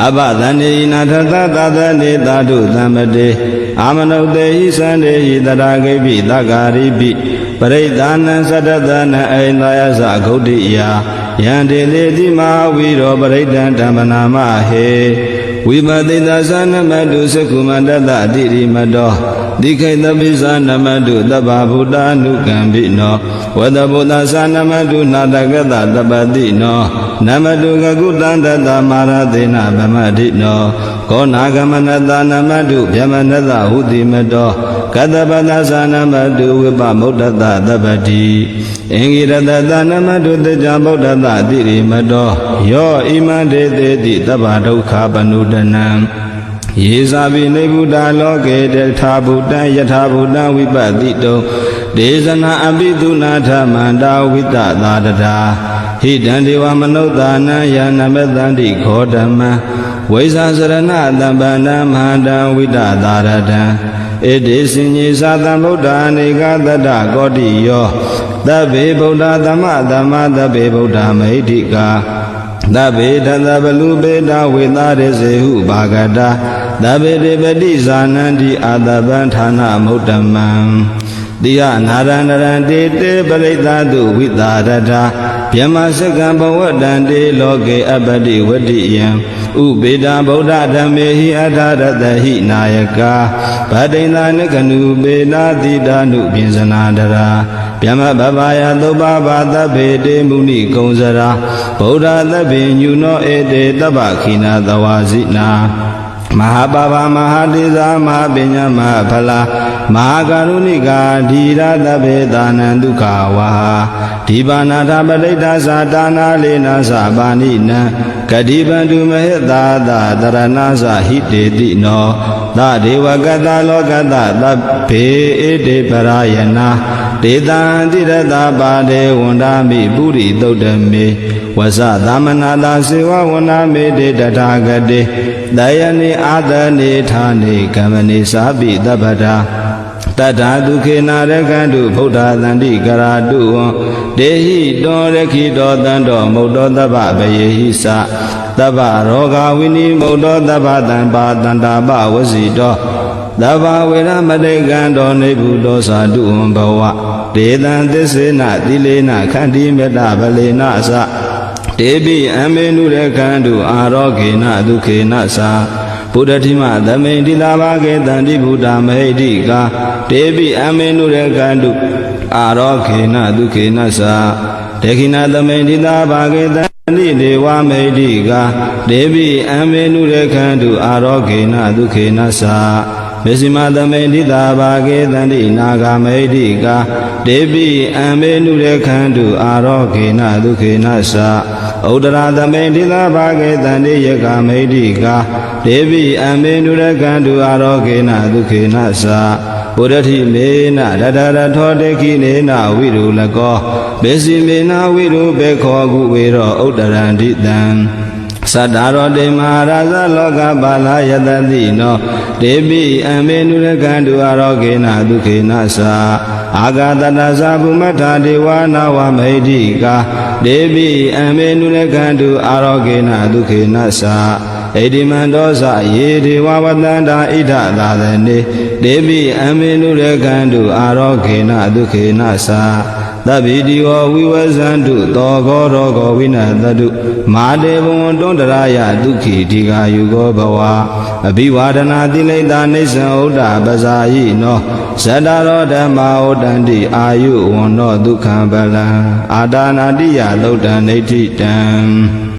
အဘသန္တိနာထသသသနေသာတုသမ္ပတေအာမနုတေဟိသန္တေဟိတရာဂိပိသဂါရိပိပရိဒါနံသတ္တသနံအိန္ဒာယသဂௌတိယယံတေလေတိမဟာဝီရောပရိဒံဓမ္မနာမဟေဝိပတိသသနမတုသကုမန္တတအတိရိမတော ဒီခိတပိသနမတုတဗ္ဗဗုဒ္ဓ ानु ကံပိနောဝတဗုဒ္ဓသနမတုနာတကတတပတိနောနမတုကကုတန္တတမာရသေနဗမတိနောကောနာဂမနတနမတုဗျမနတဟုတိမတောကတပတသနမတုဝိပမုဒ္ဒတတပတိအင်္ဂိရတတနမတုတကြဗုဒ္ဓတအတိရိမတောယောဣမံဒေသေတိတဗ္ဗဒုက္ခပနုဒနံ ယေဇာပိနေဗုဒ္ဓလောကေတထာဗုဒ္ဓယထာဗုဒ္ဓဝိပတိတုံဒေဇနာအပိတုနာထမန္တာဝိတသာတတာဟိတံဒေဝမနုဿာနံယနမတန္တိခောဓမ္မံဝိဇာစရဏတမ္ပန္နမဟာတံဝိတသာရတံဣတိစင်ကြီးသာတံဗုဒ္ဓအနေကတတ္တကောတိယောသဗ္ဗေဗုဒ္ဓသမသမ္မာသဗ္ဗေဗုဒ္ဓမဟိတိကာသဗ္ဗေတသဗလူပေတဝေသာရစေဟုဘာဂတာ သဗ္ဗေတေပတိဇာနန္တိအာတပံဌာနမုဒ္ဓမံတိယနာရဏရံတေတေပရိသတုဝိသာရတာဗျမစကံဘဝတံတေလောကေအပတိဝတ္တိယံဥပေတဗုဒ္ဓဓမ္မေဟိအထာရတဟိနာယကာဗဒိန္ဒနကနုပေနာတိတာနုပြင်စနာတရာဗျမဘဘာယသုပ္ပဘာသဗ္ဗေတေမုနိကုံစရာဗုဒ္ဓသဗ္ဗေညုနောဧတေတဗ္ဗခိနာသဝါစိနာ မဟာပါပမဟာတိသာမဟာပညာမဟာဖလာမဟာကရုဏိကာဓီရသဗ္ဗေသာနံဒုက္ခဝါဒီပါဏာထပဋိဒ္ဌာသာတာနာလေနာသပါဏိနံဂတိပန္တုမဟိတာသာတရဏသဟိတေတိနောသဒေဝကတလောကတသဗ္ဗေဣတိပရာယနာ ဒေတံတိရတပါဒေဝန္ဒာမိပုရိသုတ်တမေဝဇသမနာတာစေဝဝန္ဒာမေတေတထာဂတေတယနိအာသနေဌာနေကမ္မနိသာပိတပ္ပတာတတ္ထာဒုခေနာရကန္တုဗုဒ္ဓသန္တိကရာတုဝံဒေဟိတောရခိတောတံတောမုတ်တောတပ္ပဗယေဟိသတပ္ပရောဂဝိနိမုတ်တောတပ္ပတံပါတန္တာပဝစီတော သဗ္ဗဝေရမတေကံတော်နေဘူးသောသာတုဝံဘဝဒေတံသစ္စေနသီလေနခန္တီမေတ္တဗလေနအစတေပိအမေနုရကံတုအာရောဂေနဒုခေနသာဘုဒ္ဓတိမသမိန်တိလာဘာကေတန္တိဗုဒ္ဓမဟိတိကာတေပိအမေနုရကံတုအာရောဂေနဒုခေနသာဒေခိနာသမိန်တိလာဘာကေတန္တိဒေဝမဟိတိကာတေပိအမေနုရကံတုအာရောဂေနဒုခေနသာ မေစီမသမိန်တိတာဘာကေတန္တိနာဂမဟိတိကာဒေပိအမေနုရခန္တုအာရောခေနဒုခေနသဥဒရာသမိန်တိတာဘာကေတန္တိယကမဟိတိကာဒေပိအမေနုရခန္တုအာရောခေနဒုခေနသဘုရတိမေနရတရထောတေခိနေနဝိရုလကောမေစီမေနဝိရုဘေခောကုဝေရောဥဒရန္တိတံ သတ္တရောတေမဟာရာဇလောကပါလာယတတိနောဒေပိအမေနုရကံတုအရောဂေနဒုခေနသာအာဂတတသဗုမထာဒေဝနာဝမဟိတိကာဒေပိအမေနုရကံတုအရောဂေနဒုခေနသာဣတိမန္တောသယေဒေဝဝတန္တာဣဒသာသနေဒေပိအမေနုရကံတုအာရောဂေနဒုခေနသာ သဗ္ဗိတိဝဝိဝဇန္တုသောဂောရောဂောဝိနသတုမာတေဘဝံတွန္တရာယဒုက္ခိဒီဃာယုဂောဘဝအဘိဝါဒနာတိလိတာနိစ္စံဥဒ္ဒပဇာယိနောဇတရောဓမ္မာဩတန္တိအာယုဝန္နောဒုက္ခံပလံအာဒါနာတိယသုတ်တံဒိဋ္ဌိတံ